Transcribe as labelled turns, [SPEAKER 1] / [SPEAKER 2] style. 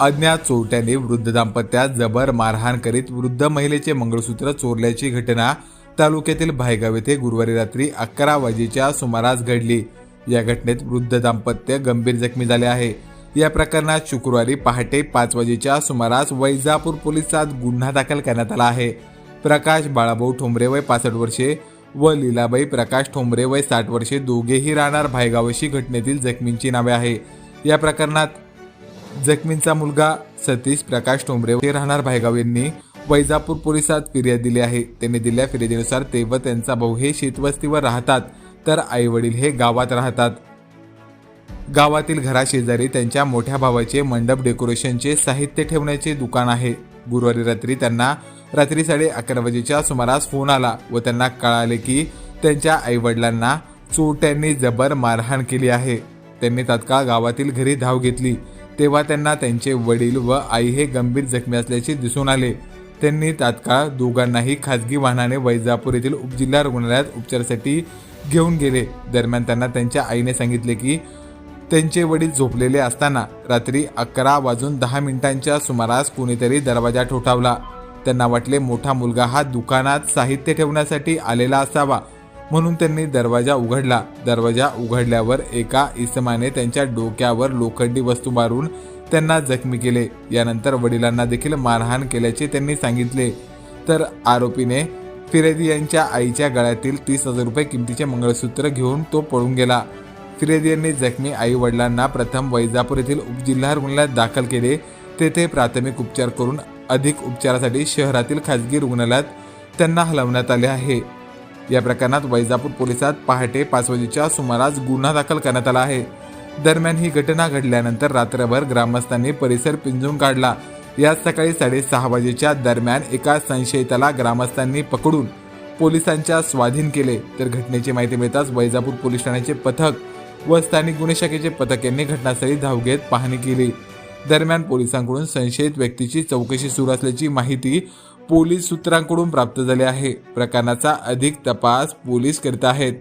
[SPEAKER 1] अज्ञात चोरट्याने वृद्ध दाम्पत्यात जबर मारहाण करीत वृद्ध महिलेचे मंगळसूत्र चोरल्याची घटना तालुक्यातील भायगाव येथे गुरुवारी रात्री अकरा वाजेच्या सुमारास घडली. या घटनेत वृद्ध दाम्पत्य गंभीर जखमी झाले आहे. या प्रकरणात शुक्रवारी पहाटे पाच वाजेच्या सुमारास वैजापूर पोलिसात गुन्हा दाखल करण्यात आला आहे. प्रकाश बाळाभाऊ ठोंबरे वय पासष्ट वर्षे व लीलाबाई प्रकाश ठोंबरे वय साठ वर्षे दोघेही राहणार भायगावशी घटनेतील जखमींची नावे आहे. या प्रकरणात जखमींचा मुलगा सतीश प्रकाश टोंबरे हे राहणार भायगाव यांनी वैजापूर पोलिसात फिर्याद दिली आहे. त्यांनी दिल्या फिर्यादीनुसार ते व त्यांचा भाऊ हे शेतवस्तीवर राहतात तर आई वडील हे गावात राहतात. गावातील घराशेजारी त्यांच्या मोठ्या भावाचे मंडप डेकोरेशनचे साहित्य ठेवण्याचे दुकान आहे. गुरुवारी रात्री त्यांना रात्री साडे अकरा वाजेच्या सुमारास फोन आला व त्यांना कळाले की त्यांच्या आईवडिलांना चोरट्यांनी जबर मारहाण केली आहे. त्यांनी तात्काळ गावातील घरी धाव घेतली. तेव्हा त्यांना त्यांचे वडील व आई हे गंभीर जखमी असल्याचे दिसून आले. त्यांनी तात्काळ दोघांनाही खासगी वाहनाने वैजापूर येथील उपजिल्हा रुग्णालयात उपचारासाठी घेऊन गेले. दरम्यान त्यांना त्यांच्या आईने सांगितले की त्यांचे वडील झोपलेले असताना रात्री अकरा वाजून दहा मिनिटांच्या सुमारास कुणीतरी दरवाजा ठोठावला. त्यांना वाटले मोठा मुलगा हा दुकानात साहित्य ठेवण्यासाठी आलेला असावा. म्हणून त्यांनी दरवाजा उघडला. दरवाजा उघडल्यावर एका इसमाने त्यांच्या डोक्यावर लोखंडी वस्तू मारून त्यांना जखमी केले. यानंतर वडिलांना देखील मारहाण केल्याचे त्यांनी सांगितले. तर आरोपीने फिरेदी यांच्या आईच्या गळ्यातील तीस हजार रुपये किमतीचे मंगळसूत्र घेऊन तो पळून गेला. फिरेदी यांनी जखमी आई वडिलांना प्रथम वैजापूर येथील उपजिल्हा रुग्णालयात दाखल केले. तेथे प्राथमिक उपचार करून अधिक उपचारासाठी शहरातील खाजगी रुग्णालयात त्यांना हलवण्यात आले आहे. या प्रकरणात वैजापूर पोलिसात पहाटे पाच वाजेच्या सुमारास गुन्हा दाखल करण्यात आला आहे. दरम्यान ही घटना घडल्यानंतर रात्रभर ग्रामस्थांनी परिसर पिंजून काढला. यात सकाळी साडेसहा वाजेच्या दरम्यान एका संशयिताला ग्रामस्थांनी पकडून पोलिसांच्या स्वाधीन केले. तर घटनेची माहिती मिळताच वैजापूर पोलीस ठाण्याचे पथक व स्थानिक गुन्हे शाखेचे पथक यांनी घटनास्थळी धाव घेत पाहणी केली. दरम्यान पोलिसांकडून संशयित व्यक्तीची चौकशी सुरू असल्याची माहिती पोलीस सूत्रांकडून प्राप्त झाले आहे. प्रकरणाचा अधिक तपास पोलीस करीत आहेत.